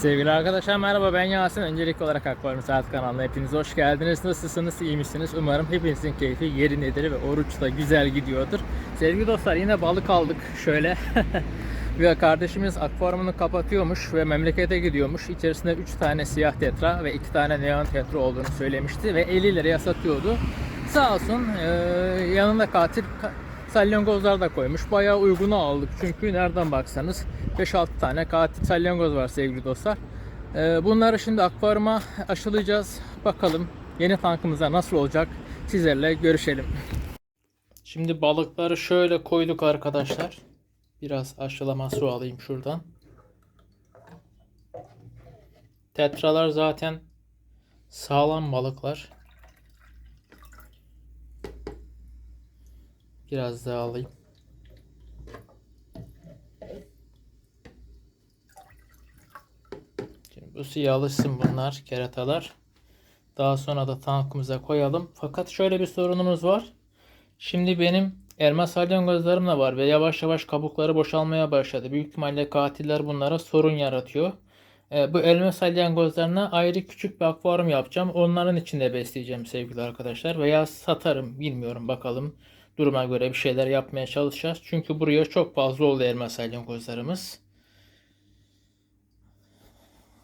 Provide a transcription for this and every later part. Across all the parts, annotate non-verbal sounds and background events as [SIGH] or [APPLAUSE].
Sevgili arkadaşlar merhaba ben Yasin. Öncelikli olarak Akvaryum Saat kanalına hepiniz hoş geldiniz. Nasılsınız, iyi misiniz? Umarım hepinizin keyfi yerindedir ve oruç da güzel gidiyordur. Sevgili dostlar yine balık aldık şöyle. [LAUGHS] ve kardeşimiz akvaryumunu kapatıyormuş ve memlekete gidiyormuş. İçerisinde 3 tane siyah tetra ve 2 tane neon tetra olduğunu söylemişti ve 50 liraya satıyordu. Sağ olsun yanında katil ka- salyangozlar da koymuş. Bayağı uyguna aldık çünkü nereden baksanız 5-6 tane katil salyangoz var sevgili dostlar. Ee, bunları şimdi akvaryuma aşılayacağız. Bakalım yeni tankımıza nasıl olacak sizlerle görüşelim. Şimdi balıkları şöyle koyduk arkadaşlar. Biraz aşılama su alayım şuradan. Tetralar zaten sağlam balıklar. Biraz daha alayım. Şimdi bu suya alışsın bunlar, keratalar. Daha sonra da tankımıza koyalım. Fakat şöyle bir sorunumuz var. Şimdi benim elma salyangozlarım da var ve yavaş yavaş kabukları boşalmaya başladı. Büyük ihtimalle katiller bunlara sorun yaratıyor. Ee, bu elma salyangozlarına ayrı küçük bir akvaryum yapacağım. Onların içinde besleyeceğim sevgili arkadaşlar. Veya satarım bilmiyorum bakalım. Duruma göre bir şeyler yapmaya çalışacağız. Çünkü buraya çok fazla oldu elma salyangozlarımız.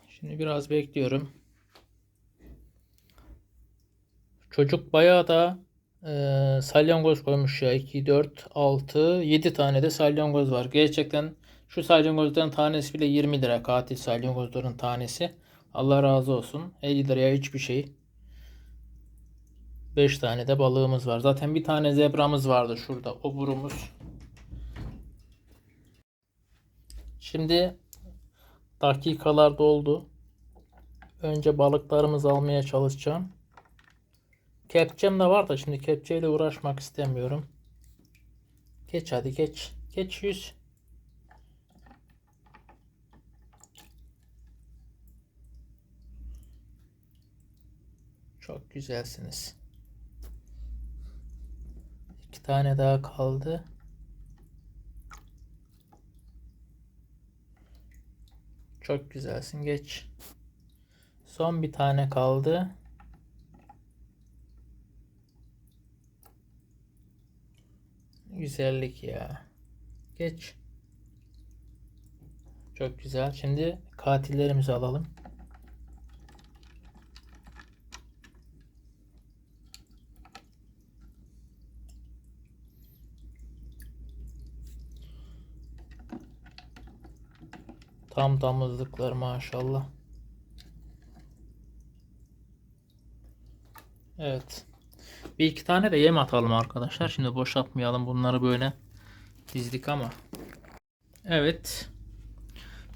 Şimdi biraz bekliyorum. Çocuk bayağı da e, salyangoz koymuş ya. 2, 4, 6, 7 tane de salyangoz var. Gerçekten şu salyangozların tanesi bile 20 lira. Katil salyangozların tanesi. Allah razı olsun. 50 liraya hiçbir şey. 5 tane de balığımız var. Zaten bir tane zebramız vardı şurada. Oburumuz. Şimdi dakikalar doldu. Önce balıklarımızı almaya çalışacağım. Kepçem de var da şimdi kepçeyle uğraşmak istemiyorum. Geç hadi geç. Geç yüz. Çok güzelsiniz. Tane daha kaldı. Çok güzelsin. Geç. Son bir tane kaldı. Güzellik ya. Geç. Çok güzel. Şimdi katillerimizi alalım. Tam damızlıklar maşallah. Evet. Bir iki tane de yem atalım arkadaşlar. Şimdi boşaltmayalım bunları böyle dizdik ama. Evet.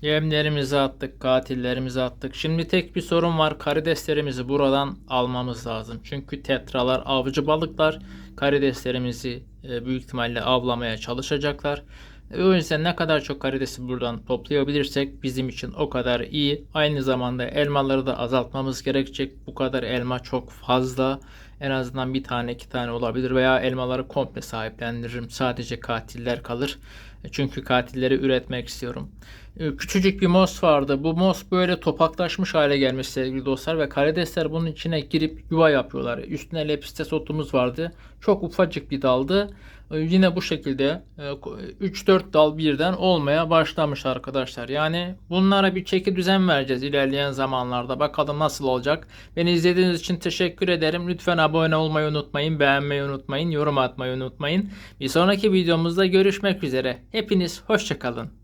Yemlerimizi attık, katillerimizi attık. Şimdi tek bir sorun var. Karideslerimizi buradan almamız lazım. Çünkü tetralar avcı balıklar. Karideslerimizi e, büyük ihtimalle avlamaya çalışacaklar. E, O yüzden ne kadar çok karidesi buradan toplayabilirsek bizim için o kadar iyi. Aynı zamanda elmaları da azaltmamız gerekecek. Bu kadar elma çok fazla. En azından bir tane iki tane olabilir veya elmaları komple sahiplendiririm. Sadece katiller kalır. E, Çünkü katilleri üretmek istiyorum. E, Küçücük bir mos vardı. Bu mos böyle topaklaşmış hale gelmiş sevgili dostlar ve karidesler bunun içine girip yuva yapıyorlar. Üstüne lepistes otumuz vardı. Çok ufacık bir daldı. E, Yine bu şekilde 3-4 dal birden olmaya başlamış arkadaşlar. Yani bunlara bir çeki düzen vereceğiz ilerleyen zamanlarda. Bakalım nasıl olacak. Beni izlediğiniz için teşekkür ederim. Lütfen abone olmayı unutmayın, beğenmeyi unutmayın, yorum atmayı unutmayın. Bir sonraki videomuzda görüşmek üzere. Hepiniz hoşçakalın.